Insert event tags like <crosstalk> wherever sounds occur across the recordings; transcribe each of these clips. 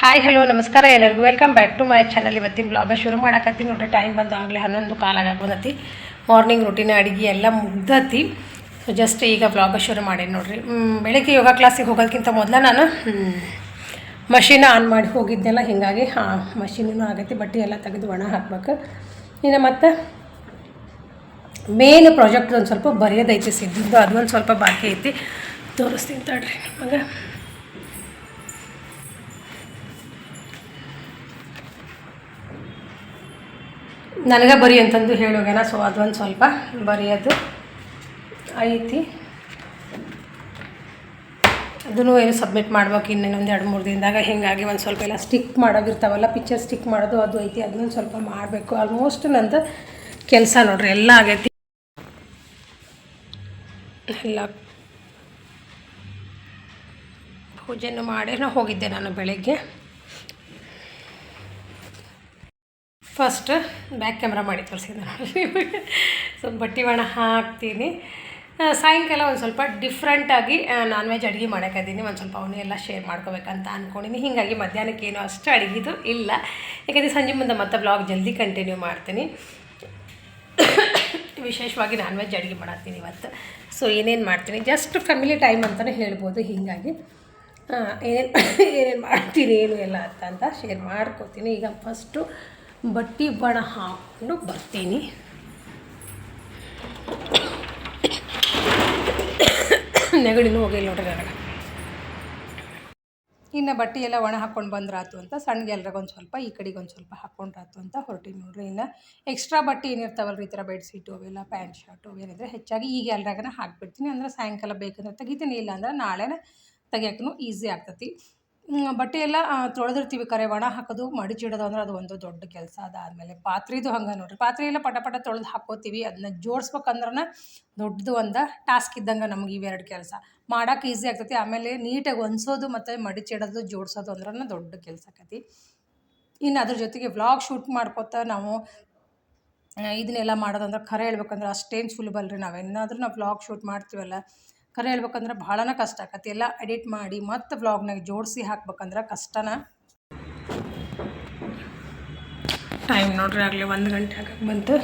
Hi hello ನಮಸ್ಕಾರ ಎಲ್ಲರಿಗೂ. Welcome back to my channel ಇವತ್ತಿನ ಬ್ಲಾಗ ಶುರು ಮಾಡೋಕತ್ತಿ ನೋಡ್ರಿ ಟೈಮ್ ಬಂದಾಗಲೇ ಹನ್ನೊಂದು ಕಾಲ ಕಾಲಾಗಬೋದತಿ ಮಾರ್ನಿಂಗ್ ರುಟೀನ್ ಅಡುಗೆ ಎಲ್ಲ ಮುಗ್ದತಿ. ಸೊ ಜಸ್ಟ್ ಈಗ ಬ್ಲಾಗ ಶುರು ಮಾಡೇನಿ ನೋಡ್ರಿ. ಬೆಳಗ್ಗೆ ಯೋಗ ಕ್ಲಾಸಿಗೆ ಹೋಗೋದಕ್ಕಿಂತ ಮೊದಲ ನಾನು ಮಷೀನ್ ಆನ್ ಮಾಡಿ ಹೋಗಿದ್ದೆಲ್ಲ ಹಿಂಗಾಗಿ ಹಾಂ ಮಷೀನೂ ಆಗೈತಿ, ಬಟ್ಟೆ ಎಲ್ಲ ತೆಗೆದು ಒಣ ಹಾಕ್ಬೇಕು. ಇನ್ನು ಮತ್ತು ಮೇನ್ ಪ್ರಾಜೆಕ್ಟ್ ಒಂದು ಸ್ವಲ್ಪ ಬರೆಯೋದೈತೆ ಸಿದ್ದಿದ್ದು ಒಂದು ಸ್ವಲ್ಪ ಬಾಕಿ ಐತಿ. ತೋರಿಸ್ತೀನಿ ತಡ್ರಿ ನಿಮಗೆ. ನನಗೆ ಬರಿ ಅಂತಂದು ಹೇಳೋಗ್ಯಾನ ಸೊ ಅದೊಂದು ಸ್ವಲ್ಪ ಬರೆಯೋದು ಐತಿ. ಅದನ್ನು ಏನು ಸಬ್ಮಿಟ್ ಮಾಡ್ಬೇಕು ಇನ್ನೊಂದು ಎರಡು ಮೂರು ದಿನದಾಗ. ಹೀಗಾಗಿ ಒಂದು ಸ್ವಲ್ಪ ಎಲ್ಲ ಸ್ಟಿಕ್ ಮಾಡೋದಿರ್ತಾವಲ್ಲ ಪಿಕ್ಚರ್ ಸ್ಟಿಕ್ ಮಾಡೋದು ಅದು ಐತಿ, ಅದನ್ನೊಂದು ಸ್ವಲ್ಪ ಮಾಡಬೇಕು. ಆಲ್ಮೋಸ್ಟ್ ನಂದು ಕೆಲಸ ನೋಡ್ರಿ, ಎಲ್ಲ ಆಗೈತಿ. ಎಲ್ಲ ಪೂಜೆನೂ ಮಾಡೇನೋ ಹೋಗಿದ್ದೆ ನಾನು ಬೆಳಗ್ಗೆ. ಫಸ್ಟ್ ಬ್ಯಾಕ್ ಕ್ಯಾಮ್ರಾ ಮಾಡಿ ತೋರಿಸಿದ್ದೆ ನಾನು. ಸ್ವಲ್ಪ ಬಟ್ಟಿ ಒಣ ಹಾಕ್ತೀನಿ. ಸಾಯಂಕಾಲ ಒಂದು ಸ್ವಲ್ಪ ಡಿಫ್ರೆಂಟಾಗಿ ನಾನ್ ವೆಜ್ ಅಡುಗೆ ಮಾಡೋಕ್ಕಿದ್ದೀನಿ ಒಂದು ಸ್ವಲ್ಪ ಅವನ್ನೆಲ್ಲ ಶೇರ್ ಮಾಡ್ಕೋಬೇಕಂತ ಅಂದ್ಕೊಂಡಿನಿ ಹೀಗಾಗಿ ಮಧ್ಯಾಹ್ನಕ್ಕೆ ಏನು ಅಷ್ಟು ಅಡುಗೆದು ಇಲ್ಲ. ಯಾಕಂದರೆ ಸಂಜೆ ಮುಂದೆ ಮತ್ತೆ ಬ್ಲಾಗ್ ಜಲ್ದಿ ಕಂಟಿನ್ಯೂ ಮಾಡ್ತೀನಿ. ವಿಶೇಷವಾಗಿ ನಾನ್ ವೆಜ್ ಅಡುಗೆ ಮಾಡತ್ತೀನಿ ಇವತ್ತು. ಸೊ ಏನೇನು ಮಾಡ್ತೀನಿ? ಜಸ್ಟ್ ಫ್ಯಾಮಿಲಿ ಟೈಮ್ ಅಂತಲೇ ಹೇಳ್ಬೋದು ಹೀಗಾಗಿ. ಏನೇನು ಏನೇನು <laughs> ಮಾಡ್ತೀನಿ ಏನು ಎಲ್ಲ ಅಂತ ಅಂತ ಶೇರ್ ಮಾಡ್ಕೋತೀನಿ. ಈಗ ಫಸ್ಟು ಬಟ್ಟಿ ಬಣ ಹಾಕ್ಕೊಂಡು ಬರ್ತೀನಿ. <coughs> ನೆಗಡಿನೂ ಹೋಗಿಲ್ಲ ನೋಡ್ರಿ ನನಗೆ ಇನ್ನು ಬಟ್ಟೆ ಎಲ್ಲ ಒಣ ಹಾಕ್ಕೊಂಡು ಬಂದ್ರಾತು ಅಂತ ಸಣ್ಣಗೆ ಎಲ್ರಿಗೊಂದು ಸ್ವಲ್ಪ, ಈ ಕಡೆಗೆ ಒಂದು ಸ್ವಲ್ಪ ಹಾಕ್ಕೊಂಡ್ರಾತು ಅಂತ ಹೊರಟೀನಿ ನೋಡ್ರಿ. ಇನ್ನು ಎಕ್ಸ್ಟ್ರಾ ಬಟ್ಟೆ ಏನಿರ್ತಾವಲ್ರಿ ಈ ಥರ ಬೆಡ್ಶೀಟು ಅವೆಲ್ಲ ಪ್ಯಾಂಟ್ ಶರ್ಟು ಏನಿದ್ರೆ ಹೆಚ್ಚಾಗಿ ಈಗ ಎಲ್ರಾಗನ ಹಾಕ್ಬಿಡ್ತೀನಿ. ಅಂದ್ರೆ ಸಾಯಂಕಾಲ ಬೇಕಂದ್ರೆ ತೆಗಿತೀನಿ ಇಲ್ಲ ಅಂದ್ರೆ ನಾಳೆನೇ ತೆಗಿಯೋಕ್ಕೂ ಈಸಿ ಆಗ್ತತಿ. ಬಟ್ಟೆ ಎಲ್ಲ ತೊಳೆದಿರ್ತೀವಿ ಕರೆ, ಒಣ ಹಾಕೋದು ಮಡಿಚಿಡೋದು ಅಂದ್ರೆ ಅದು ಒಂದು ದೊಡ್ಡ ಕೆಲಸ ಅದಾದಮೇಲೆ ಪಾತ್ರೆದು ಹಂಗೆ ನೋಡ್ರಿ. ಪಾತ್ರೆ ಎಲ್ಲ ಪಟ ಪಟ ತೊಳೆದು ಹಾಕೋತೀವಿ ಅದನ್ನ ಜೋಡಿಸ್ಬೇಕಂದ್ರೆ ದೊಡ್ಡದು ಒಂದು ಟಾಸ್ಕ್ ಇದ್ದಂಗೆ ನಮ್ಗೆ ಇವೆರಡು ಕೆಲಸ. ಮಾಡೋಕೆ ಈಸಿ ಆಗ್ತೈತಿ. ಆಮೇಲೆ ನೀಟಾಗಿ ಒನ್ಸೋದು ಮತ್ತು ಮಡಿಚಿಡೋದು ಜೋಡಿಸೋದು ಅಂದ್ರೆ ದೊಡ್ಡ ಕೆಲಸ ಆಕೈತಿ. ಇನ್ನು ಅದ್ರ ಜೊತೆಗೆ ವ್ಲಾಗ್ ಶೂಟ್ ಮಾಡ್ಕೊತ ನಾವು ಇದನ್ನೆಲ್ಲ ಮಾಡೋದಂದ್ರೆ ಖರೆ ಹೇಳ್ಬೇಕಂದ್ರೆ ಅಷ್ಟೇನು ಸುಲಭ ಅಲ್ರಿ ನಾವೇನಾದರೂ ನಾವು ವ್ಲಾಗ್ ಶೂಟ್ ಮಾಡ್ತೀವಲ್ಲ ಖರೆ ಹೇಳ್ಬೇಕಂದ್ರೆ ಭಾಳನ ಕಷ್ಟ ಆಕತಿ. ಎಲ್ಲ ಎಡಿಟ್ ಮಾಡಿ ಮತ್ತು ವ್ಲಾಗ್ನಾಗ ಜೋಡಿಸಿ ಹಾಕ್ಬೇಕಂದ್ರೆ ಕಷ್ಟನ. ಟೈಮ್ ನೋಡ್ರಿ ಆಗಲಿ ಒಂದು ಗಂಟೆ ಆಗಕ್ಕೆ ಬಂತು.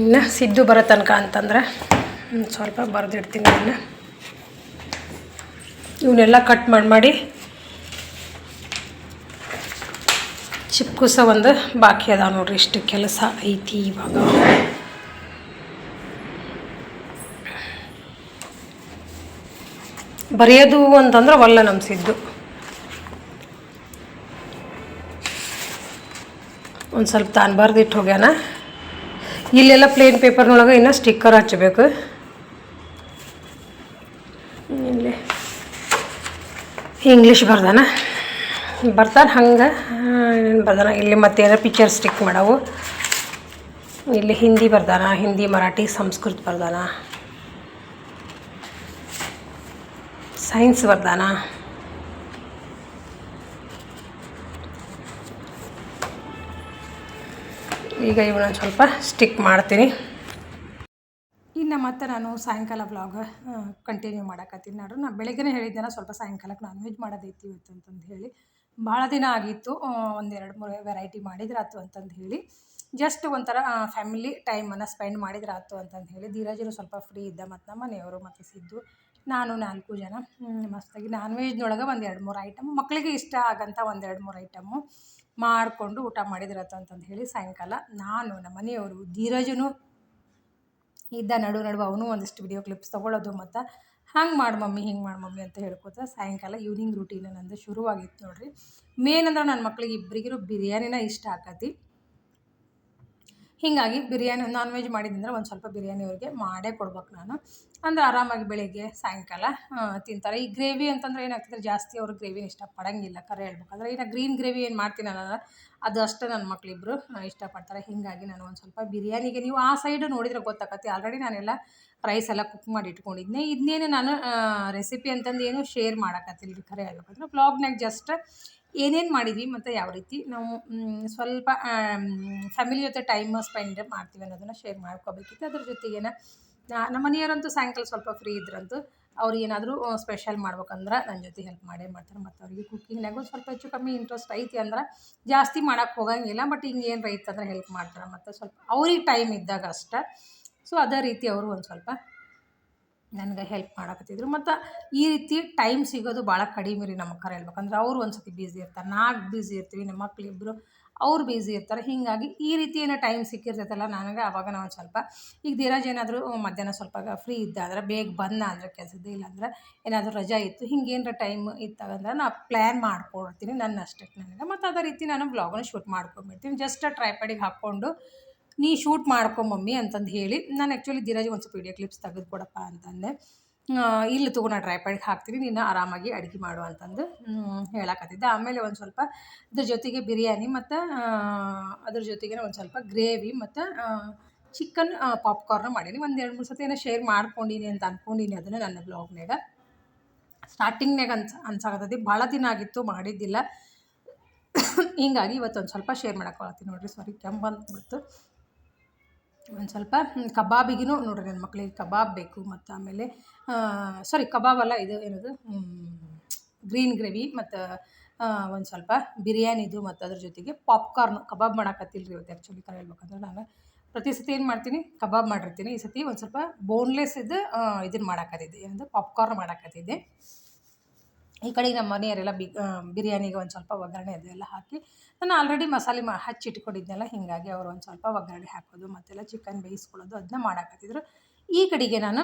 ಇನ್ನು ಸಿದ್ದು ಬರೋ ತನಕ ಅಂತಂದ್ರೆ. ಸ್ವಲ್ಪ ಬರೆದಿಡ್ತೀನಿ ಅದನ್ನು ಇವನ್ನೆಲ್ಲ ಕಟ್ ಮಾಡಿ ಮಾಡಿ ಚಿಪ್ಕುಸ ಒಂದು ಬಾಕಿ ಅದಾವೆ ನೋಡ್ರಿ, ಇಷ್ಟು ಕೆಲಸ ಐತಿ ಇವಾಗ. ಬರೆಯೋದು ಅಂತಂದ್ರೆ ಒಲ್ಲ ನಮ್ಮ ಸಿದ್ದು ಒಂದು ಸ್ವಲ್ಪ ತಾನು ಬರೆದಿಟ್ಟು ಹೋಗ್ಯಾನ. ಇಲ್ಲೆಲ್ಲ ಪ್ಲೇನ್ ಪೇಪರ್ನೊಳಗೆ ಇನ್ನೂ ಸ್ಟಿಕ್ಕರ್ ಹಚ್ಚಬೇಕು ಇಲ್ಲಿ ಇಂಗ್ಲೀಷ್ ಬರ್ದಾನ. ಬರ್ತಾನೆ ಹಂಗೆ. ಬರ್ದಾನ? ಇಲ್ಲಿ ಮತ್ತೇನೋ ಪಿಕ್ಚರ್ ಸ್ಟಿಕ್ ಮಾಡವು. ಇಲ್ಲಿ ಹಿಂದಿ ಬರ್ದಾನ, ಹಿಂದಿ, ಮರಾಠಿ, ಸಂಸ್ಕೃತ ಬರ್ದಾನ. ಸೈನ್ಸ್ ಬರ್ದಾನ. ಈಗ ಇವನ್ನ ಸ್ವಲ್ಪ ಸ್ಟಿಕ್ ಮಾಡ್ತೀನಿ. ಮತ್ತೆ ನಾನು ಸಾಯಂಕಾಲ ವ್ಲಾಗ್ ಕಂಟಿನ್ಯೂ ಮಾಡಕತ್ತೀನಿ. ನೋಡ್ರಿ ನಾನು ಬೆಳಗ್ಗೆನೇ ಹೇಳಿದ್ದೇನೆ, ಸ್ವಲ್ಪ ಸಾಯಂಕಾಲಕ್ಕೆ ನಾನ್ ವೆಜ್ ಮಾಡೋದೈತಿ ಇವತ್ತು ಅಂತಂದು ಹೇಳಿ. ಭಾಳ ದಿನ ಆಗಿತ್ತು ಒಂದೆರಡು ಮೂರು ವೆರೈಟಿ ಮಾಡಿದ್ರಾತು ಅಂತಂದು ಹೇಳಿ. ಜಸ್ಟ್ ಒಂಥರ ಫ್ಯಾಮಿಲಿ ಟೈಮನ್ನು ಸ್ಪೆಂಡ್ ಮಾಡಿದ್ರಾತು ಅಂತಂದು ಹೇಳಿ. ಧೀರಜರು ಸ್ವಲ್ಪ ಫ್ರೀ ಇದ್ದ ಮತ್ತು ನಮ್ಮ ಮನೆಯವರು ಮತ್ತು ಸಿದ್ದು, ನಾನು ನಾಲ್ಕು ಜನ. ಮಸ್ತಾಗಿ ನಾನ್ ವೆಜ್ನೊಳಗೆ ಒಂದು ಎರಡು ಮೂರು ಐಟಮ್ ಮಕ್ಕಳಿಗೆ ಇಷ್ಟ ಆಗಂಥ ಒಂದು ಎರಡು ಮೂರು ಐಟಮ್ಮು ಮಾಡಿಕೊಂಡು ಊಟ ಮಾಡಿದ್ರಾತು ಅಂತಂದು ಹೇಳಿ ಸಾಯಂಕಾಲ ನಾನು, ನಮ್ಮ ಮನೆಯವರು, ಧೀರಜನು ಇದ್ದ ನಡು ನಡುವ ಅವನು ಒಂದಿಷ್ಟು ವಿಡಿಯೋ ಕ್ಲಿಪ್ಸ್ ತೊಗೊಳ್ಳೋದು ಮತ್ತು ಹಂಗೆ ಮಾಡಿ ಮಮ್ಮಿ, ಹಿಂಗೆ ಮಾಡಿ ಮಮ್ಮಿ ಅಂತ ಹೇಳ್ಕೊತ ಸಾಯಂಕಾಲ ಈವ್ನಿಂಗ್ ರೂಟೀನ್ ನಂದು ಶುರುವಾಗಿತ್ತು ನೋಡಿರಿ. ಮೇನ್ ಅಂದ್ರೆ ನನ್ನ ಮಕ್ಳಿಗೆ ಇಬ್ಬರಿಗಿರೋ ಬಿರಿಯಾನಿನ ಇಷ್ಟ ಆಕತಿ. ಹೀಗಾಗಿ ಬಿರಿಯಾನಿ ನಾನ್ ವೆಜ್ ಮಾಡಿದ್ದಂದ್ರೆ ಒಂದು ಸ್ವಲ್ಪ ಬಿರಿಯಾನಿ ಅವ್ರಿಗೆ ಮಾಡೇ ಕೊಡ್ಬೇಕು ನಾನು. ಅಂದ್ರೆ ಆರಾಮಾಗಿ ಬೆಳಿಗ್ಗೆ, ಸಾಯಂಕಾಲ ತಿಂತಾರೆ. ಈ ಗ್ರೇವಿ ಅಂತಂದ್ರೆ ಏನಾಗ್ತದೆ, ಜಾಸ್ತಿ ಅವರು ಗ್ರೇವಿನ ಇಷ್ಟಪಡೋಂಗಿಲ್ಲ ಕರೆ ಹೇಳ್ಬೇಕಂದ್ರೆ ಈಗ ಗ್ರೀನ್ ಗ್ರೇವಿ ಏನು ಮಾಡ್ತೀನಿ ನಾನು ಅದು ಅಷ್ಟೇ ನನ್ನ ಮಕ್ಕಳಿಬ್ರು ಇಷ್ಟಪಡ್ತಾರೆ. ಹೀಗಾಗಿ ನಾನು ಒಂದು ಸ್ವಲ್ಪ ಬಿರಿಯಾನಿಗೆ ನೀವು ಆ ಸೈಡು ನೋಡಿದರೆ ಗೊತ್ತಾಗತ್ತೆ ಆಲ್ರೆಡಿ ನಾನೆಲ್ಲ ರೈಸ್ ಎಲ್ಲ ಕುಕ್ ಮಾಡಿ ಇಟ್ಕೊಂಡಿದ್ದೆ ಇದನ್ನೇನು ನಾನು ರೆಸಿಪಿ ಅಂತಂದು ಏನು ಶೇರ್ ಮಾಡೋಕತ್ತಿಲ್ಲ ರೀ ಖರೆ ಹೇಳ್ಬೇಕಂದ್ರೆ ಬ್ಲಾಗ್ನಾಗ ಜಸ್ಟ್ ಏನೇನು ಮಾಡಿದ್ವಿ ಮತ್ತು ಯಾವ ರೀತಿ? ನಾವು ಸ್ವಲ್ಪ ಫ್ಯಾಮಿಲಿ ಜೊತೆ ಟೈಮ್ ಸ್ಪೆಂಡ್ ಮಾಡ್ತೀವಿ ಅನ್ನೋದನ್ನು ಶೇರ್ ಮಾಡ್ಕೋಬೇಕಿತ್ತು. ಅದ್ರ ಜೊತೆಗೇನ ನಮ್ಮ ಮನೆಯವರಂತೂ ಸಾಯಂಕಾಲ ಸ್ವಲ್ಪ ಫ್ರೀ ಇದ್ರಂತೂ ಅವ್ರು ಏನಾದರೂ ಸ್ಪೆಷಲ್ ಮಾಡ್ಬೇಕಂದ್ರೆ ನನ್ನ ಜೊತೆ ಹೆಲ್ಪ್ ಮಾಡೇ ಮಾಡ್ತಾರೆ. ಮತ್ತು ಅವ್ರಿಗೆ ಕುಕ್ಕಿಂಗ್ನಾಗೂ ಸ್ವಲ್ಪ ಹೆಚ್ಚು ಕಮ್ಮಿ ಇಂಟ್ರೆಸ್ಟ್ ಐತಿ ಅಂದ್ರೆ ಜಾಸ್ತಿ ಮಾಡೋಕ್ಕೆ ಹೋಗಂಗಿಲ್ಲ. ಬಟ್ ಹಿಂಗೆ ಏನು ರೈತಂದ್ರೆ ಹೆಲ್ಪ್ ಮಾಡ್ತಾರೆ. ಮತ್ತು ಸ್ವಲ್ಪ ಅವ್ರಿಗೆ ಟೈಮ್ ಇದ್ದಾಗ ಅಷ್ಟೆ. ಸೊ ಅದೇ ರೀತಿ ಅವರು ಒಂದು ಸ್ವಲ್ಪ ನನಗೆ ಹೆಲ್ಪ್ ಮಾಡಕತ್ತಿದ್ರು. ಮತ್ತು ಈ ರೀತಿ ಟೈಮ್ ಸಿಗೋದು ಭಾಳ ಕಡಿಮೆ ರೀ ನಮ್ಮ ಕರೆ ಹೇಳ್ಬೇಕಂದ್ರೆ ಅವ್ರು ಒಂದು ಸತಿ ಬ್ಯುಸಿ ಇರ್ತಾರೆ ನಾಲ್ಕು ಬ್ಯುಸಿ ಇರ್ತೀವಿ ನಮ್ಮ ಮಕ್ಳಿಬ್ರು ಅವ್ರು ಬ್ಯುಸಿ ಇರ್ತಾರೆ. ಹೀಗಾಗಿ ಈ ರೀತಿ ಏನೋ ಟೈಮ್ ಸಿಕ್ಕಿರ್ತೈತಲ್ಲ ನನಗೆ ಆವಾಗ ನಾವು ಸ್ವಲ್ಪ ಈಗ ಧೀರಜ್ ಏನಾದರೂ ಮಧ್ಯಾಹ್ನ ಸ್ವಲ್ಪ ಫ್ರೀ ಇದ್ದ ಅಂದ್ರೆ, ಬೇಗ ಬಂದ ಅಂದರೆ, ಕೆಲಸದ್ದು ಇಲ್ಲಾಂದ್ರೆ ಏನಾದರೂ ರಜಾ ಇತ್ತು, ಹಿಂಗೆ ಏನರ ಟೈಮ್ ಇತ್ತಾಗಂದ್ರೆ ನಾನು ಪ್ಲ್ಯಾನ್ ಮಾಡ್ಕೊಡ್ತೀನಿ ನನ್ನ ಅಷ್ಟಕ್ಕೆ ನನಗೆ. ಮತ್ತು ಅದೇ ರೀತಿ ನಾನು ಬ್ಲಾಗನ್ನು ಶೂಟ್ ಮಾಡ್ಕೊಂಡ್ಬಿಡ್ತೀನಿ ಜಸ್ಟ್ ಟ್ರೈಪ್ಯಾಡಿಗೆ ಹಾಕ್ಕೊಂಡು ನೀ ಶೂಟ್ ಮಾಡ್ಕೊ ಮಮ್ಮಿ ಅಂತಂದು ಹೇಳಿ. ನಾನು ಆ್ಯಕ್ಚುಲಿ ಧೀರಾಜಿಗೆ ಒಂದು ಸ್ವಲ್ಪ ವಿಡಿಯೋ ಕ್ಲಿಪ್ಸ್ ತೆಗೆದು ಕೊಡಪ್ಪ ಅಂತಂದೆ ಇಲ್ಲಿ ತಗೋ ನಾನು ಡ್ರೈಪ್ಯಾಡ್ಗೆ ಹಾಕ್ತೀನಿ, ನೀನು ಆರಾಮಾಗಿ ಅಡುಗೆ ಮಾಡು ಅಂತಂದು ಹೇಳಕತ್ತಿದ್ದೆ. ಆಮೇಲೆ ಒಂದು ಸ್ವಲ್ಪ ಇದ್ರ ಜೊತೆಗೆ ಬಿರಿಯಾನಿ ಮತ್ತು ಅದ್ರ ಜೊತೆಗೆ ಒಂದು ಸ್ವಲ್ಪ ಗ್ರೇವಿ ಮತ್ತು ಚಿಕನ್ ಪಾಪ್ಕಾರ್ನ ಮಾಡೀನಿ. ಒಂದು ಎರಡು ಮೂರು ಸತಿ ಏನೋ ಶೇರ್ ಮಾಡ್ಕೊಂಡೀನಿ ಅಂತ ಅಂದ್ಕೊಂಡೀನಿ ಅದನ್ನು ನನ್ನ ಬ್ಲಾಗ್ನಾಗ ಸ್ಟಾರ್ಟಿಂಗ್ನಾಗ ಅನ್ಸ, ಅನ್ಸಾಕತ್ತೈತಿ. ಭಾಳ ದಿನ ಆಗಿತ್ತು, ಮಾಡಿದ್ದಿಲ್ಲ. <coughs> ಹಿಂಗಾಗಿ ಇವತ್ತು ಒಂದು ಸ್ವಲ್ಪ ಶೇರ್ ಮಾಡಕ್ಕೆ ನೋಡಿರಿ. ಸಾರಿ ಕೆಮ್ಮು ಬಂದ್ಬಿಡ್ತು ಒಂದು ಸ್ವಲ್ಪ ಕಬಾಬಿಗೂ ನೋಡಿರಿ ನನ್ನ ಮಕ್ಕಳಿಗೆ ಕಬಾಬ್ ಬೇಕು ಮತ್ತು ಆಮೇಲೆ ಸಾರಿ ಕಬಾಬ್ ಅಲ್ಲ ಇದು ಏನದು ಗ್ರೀನ್ ಗ್ರೇವಿ ಮತ್ತು ಒಂದು ಸ್ವಲ್ಪ ಬಿರಿಯಾನಿದು ಮತ್ತು ಅದ್ರ ಜೊತೆಗೆ ಪಾಪ್ಕಾರ್ನ್, ಕಬಾಬ್ ಮಾಡಾಕತ್ತಿಲ್ಲ ರೀ ಇವತ್ತು ಆ್ಯಕ್ಚುಲಿ ಕರೆ ಹೇಳ್ಬೇಕಂದ್ರೆ ನಾನು. ಪ್ರತಿ ಸತಿ ಏನು ಮಾಡ್ತೀನಿ, ಕಬಾಬ್ ಮಾಡಿರ್ತೀನಿ. ಈ ಸತಿ ಒಂದು ಸ್ವಲ್ಪ ಬೋನ್ಲೆಸ್ ಇದು ಇದನ್ನು ಮಾಡಾಕತ್ತಿದ್ದೆ. ಏನಂದ್ರೆ ಪಾಪ್ಕಾರ್ನ್ ಮಾಡಾಕತ್ತಿದ್ದೆ. ಈ ಕಡೆ ನಮ್ಮ ಮನೆಯವರೆಲ್ಲ ಬಿ ಬಿರಿಯಾನಿಗೆ ಒಂದು ಸ್ವಲ್ಪ ಒಗ್ಗರಣೆ ಅದೆಲ್ಲ ಹಾಕಿ, ನಾನು ಆಲ್ರೆಡಿ ಮಸಾಲೆ ಮಾ ಹಚ್ಚಿಟ್ಕೊಂಡಿದ್ದೆಲ್ಲ ಹೀಗಾಗಿ ಅವರು ಒಂದು ಸ್ವಲ್ಪ ಒಗ್ಗರಣೆ ಹಾಕೋದು, ಮತ್ತೆಲ್ಲ ಚಿಕನ್ ಬೇಯಿಸ್ಕೊಳ್ಳೋದು ಅದನ್ನ ಮಾಡಾಕತ್ತಿದ್ರು. ಈ ಕಡೆಗೆ ನಾನು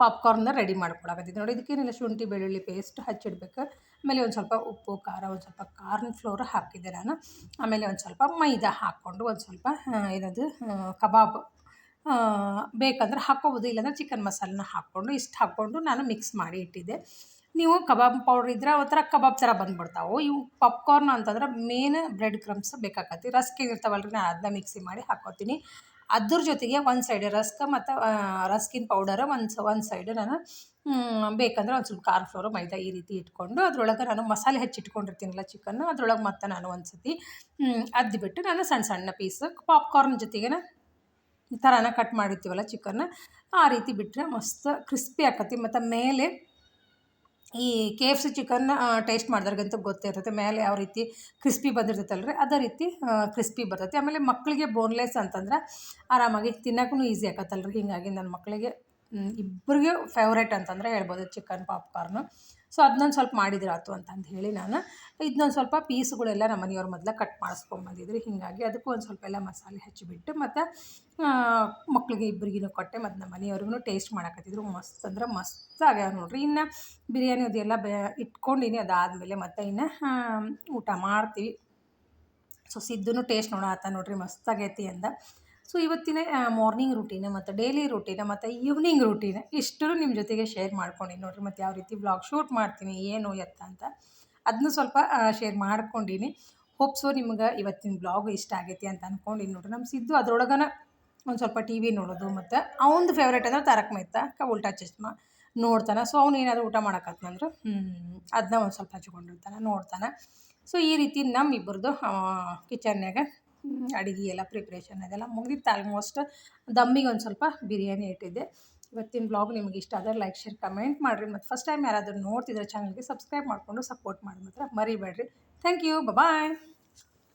ಪಾಪ್ಕಾರ್ನ ರೆಡಿ ಮಾಡ್ಕೊಳಕತ್ತಿದ್ದೆ. ನೋಡಿ, ಇದಕ್ಕೇನಿಲ್ಲ, ಶುಂಠಿ, ಬೆಳ್ಳುಳ್ಳಿ ಪೇಸ್ಟ್ ಹಚ್ಚಿಡ್ಬೇಕು. ಆಮೇಲೆ ಒಂದು ಸ್ವಲ್ಪ ಉಪ್ಪು, ಖಾರ, ಒಂದು ಸ್ವಲ್ಪ ಕಾರ್ನ್ ಫ್ಲೋರ್ ಹಾಕಿದ್ದೆ ನಾನು. ಆಮೇಲೆ ಒಂದು ಸ್ವಲ್ಪ ಮೈದಾ ಹಾಕ್ಕೊಂಡು, ಒಂದು ಸ್ವಲ್ಪ ಏನದು ಕಬಾಬ್ ಬೇಕಂದ್ರೆ ಹಾಕ್ಕೋಬೋದು, ಇಲ್ಲಾಂದ್ರೆ ಚಿಕನ್ ಮಸಾಲನ ಹಾಕ್ಕೊಂಡು ಇಷ್ಟು ಹಾಕ್ಕೊಂಡು ನಾನು ಮಿಕ್ಸ್ ಮಾಡಿ ಇಟ್ಟಿದ್ದೆ. ನೀವು ಕಬಾಬ್ ಪೌಡ್ರ್ ಇದ್ರೆ ಒಂಥರ ಕಬಾಬ್ ಥರ ಬಂದ್ಬಿಡ್ತಾವೆ, ಇವು ಪಾಪ್ಕಾರ್ನ್ ಅಂತಂದ್ರೆ ಮೇನ್ ಬ್ರೆಡ್ ಕ್ರಮ್ಸ್ ಬೇಕಾಕತಿ ರಸ್ಕ್ ಏನಿರ್ತಾವಲ್ಲ ರೀ ನಾನು ಅದನ್ನ ಮಿಕ್ಸಿ ಮಾಡಿ ಹಾಕ್ಕೋತೀನಿ. ಅದ್ರ ಜೊತೆಗೆ ಒಂದು ಸೈಡ್ ರಸ್ಕ್ ಮತ್ತು ರಸ್ಕಿನ ಪೌಡರ್ ಒಂದು ಒಂದು ಸೈಡ್ ನಾನು ಬೇಕಂದ್ರೆ ಒಂದು ಸ್ವಲ್ಪ ಕಾರ್ನ್ ಫ್ಲೋರು ಮೈದಾ ಈ ರೀತಿ ಇಟ್ಕೊಂಡು ಅದರೊಳಗೆ ನಾನು ಮಸಾಲೆ ಹೆಚ್ಚಿಟ್ಕೊಂಡಿರ್ತೀನಲ್ಲ ಚಿಕನ್ನು ಅದರೊಳಗೆ ಮತ್ತೆ ನಾನು ಒಂದು ಸತಿ ಅದ್ಬಿಟ್ಟು ನಾನು ಸಣ್ಣ ಸಣ್ಣ ಪೀಸ್ ಪಾಪ್ಕಾರ್ನ್ ಜೊತೆಗೆ ಈ ಥರನ ಕಟ್ ಮಾಡಿರ್ತೀವಲ್ಲ ಚಿಕನ್ನ, ಆ ರೀತಿ ಬಿಟ್ಟರೆ ಮಸ್ತ್ ಕ್ರಿಸ್ಪಿ ಆಕತಿ. ಮತ್ತು ಮೇಲೆ ಈ K F C chicken taste ಮಾಡಿದ್ರಿಗಂತೂ ಗೊತ್ತಿರ್ತೈತೆ ಮೇಲೆ ಯಾವ ರೀತಿ ಕ್ರಿಸ್ಪಿ ಬಂದಿರ್ತೈತಲ್ಲ ರೀ ಅದೇ ರೀತಿ ಕ್ರಿಸ್ಪಿ ಬರ್ತೈತಿ. ಆಮೇಲೆ ಮಕ್ಕಳಿಗೆ ಬೋನ್ಲೆಸ್ ಅಂತಂದ್ರೆ ಆರಾಮಾಗಿ ತಿನ್ನೋಕ್ಕೂ ಈಸಿ ಆಕತ್ತಲ್ಲ ರೀ ಹೀಗಾಗಿ ನನ್ನ ಮಕ್ಕಳಿಗೆ ಇಬ್ಬರಿಗೂ ಫೇವ್ರೇಟ್ ಅಂತಂದರೆ ಹೇಳ್ಬೋದು ಚಿಕನ್ ಪಾಪ್ಕಾರ್ನು ಸೊ ಅದನ್ನೊಂದು ಸ್ವಲ್ಪ ಮಾಡಿದ್ರಾತು ಅಂತಂದು ಹೇಳಿ ನಾನು. ಇದನ್ನೊಂದು ಸ್ವಲ್ಪ ಪೀಸ್ಗಳೆಲ್ಲ ನಮ್ಮ ಮನೆಯವ್ರ ಮೊದಲು ಕಟ್ ಮಾಡಿಸ್ಕೊಂಬಂದಿದ್ರು ಹೀಗಾಗಿ ಅದಕ್ಕೂ ಒಂದು ಸ್ವಲ್ಪ ಎಲ್ಲ ಮಸಾಲೆ ಹಚ್ಚಿಬಿಟ್ಟು ಮತ್ತು ಮಕ್ಕಳಿಗೆ ಇಬ್ಬರಿಗೂ ಕೊಟ್ಟೆ ಮತ್ತು ನಮ್ಮ ಮನೆಯವ್ರಿಗೂ ಟೇಸ್ಟ್ ಮಾಡಕತ್ತಿದ್ರು. ಮಸ್ತ್ ಅಂದ್ರೆ ಮಸ್ತ್ ಆಗ್ಯಾವ ನೋಡಿರಿ. ಇನ್ನು ಬಿರಿಯಾನಿ ಅದೆಲ್ಲ ಬೇ, ಇಟ್ಕೊಂಡಿನಿ. ಅದಾದಮೇಲೆ ಮತ್ತು ಇನ್ನು ಊಟ ಮಾಡ್ತೀವಿ. ಸೊ ಸಿದ್ದು ಟೇಸ್ಟ್ ನೋಡೋ ಆತ ನೋಡಿರಿ. ಮಸ್ತ್ ಆಗೈತಿ ಅಂದ. ಸೊ ಇವತ್ತಿನ ಮಾರ್ನಿಂಗ್ ರೂಟೀನ್ ಮತ್ತು ಡೈಲಿ ರೂಟೀನ್ ಮತ್ತು ಈವ್ನಿಂಗ್ ರೂಟೀನ್ ಇಷ್ಟು ನಿಮ್ಮ ಜೊತೆಗೆ ಶೇರ್ ಮಾಡ್ಕೊಂಡಿನಿ ನೋಡಿರಿ. ಮತ್ತು ಯಾವ ರೀತಿ ಬ್ಲಾಗ್ ಶೂಟ್ ಮಾಡ್ತೀನಿ, ಏನು ಎತ್ತ ಅಂತ ಅದನ್ನು ಸ್ವಲ್ಪ ಶೇರ್ ಮಾಡ್ಕೊಂಡೀನಿ. ಹೋಪ್ಸು ನಿಮ್ಗೆ ಇವತ್ತಿನ ಬ್ಲಾಗ್ ಇಷ್ಟ ಆಗೈತಿ ಅಂತ ಅಂದ್ಕೊಂಡಿನಿ ನೋಡಿರಿ. ನಮ್ಮ ಸಿದ್ದು ಅದರೊಳಗನ ಒಂದು ಸ್ವಲ್ಪ ಟಿ ವಿ ನೋಡೋದು ಮತ್ತು ಅವನದು ಫೇವ್ರೇಟ್ ಅಂದ್ರೆ ತಾರಕ್ ಮೆಹ್ತಾ ಕ ಉಲ್ಟಾ ಚಶ್ಮಾ ನೋಡ್ತಾನೆ. ಸೊ ಅವ್ನು ಏನಾದರೂ ಊಟ ಮಾಡಕತ್ನಂದ್ರೆ ಅದನ್ನ ಒಂದು ಸ್ವಲ್ಪ ಹಚ್ಕೊಂಡಿರ್ತಾನೆ, ನೋಡ್ತಾನೆ. ಸೊ ಈ ರೀತಿ ನಮ್ಮಿಬ್ಬರದು ಕಿಚನ್ಯಾಗ ಅಡುಗೆ ಎಲ್ಲ ಪ್ರಿಪ್ರೇಷನ್ ಅದೆಲ್ಲ ಮುಗಿದಿತ್ತು ಆಲ್ಮೋಸ್ಟ್ ದಮ್ಮಿಗೆ ಒಂದು ಸ್ವಲ್ಪ ಬಿರಿಯಾನಿ ಇಟ್ಟಿದ್ದೆ. ಇವತ್ತಿನ ಬ್ಲಾಗ್ ನಿಮಗೆ ಇಷ್ಟ ಆದರೆ ಲೈಕ್ ಶೇರ್ ಕಮೆಂಟ್ ಮಾಡಿರಿ. ಮತ್ತು ಫಸ್ಟ್ ಟೈಮ್ ಯಾರಾದರೂ ನೋಡ್ತಿದ್ರೆ ಚಾನಲ್ಗೆ ಸಬ್ಸ್ಕ್ರೈಬ್ ಮಾಡಿಕೊಂಡು ಸಪೋರ್ಟ್ ಮಾಡಿ ಮಾತ್ರ ಮರಿಬೇಡ್ರಿ. Thank you bye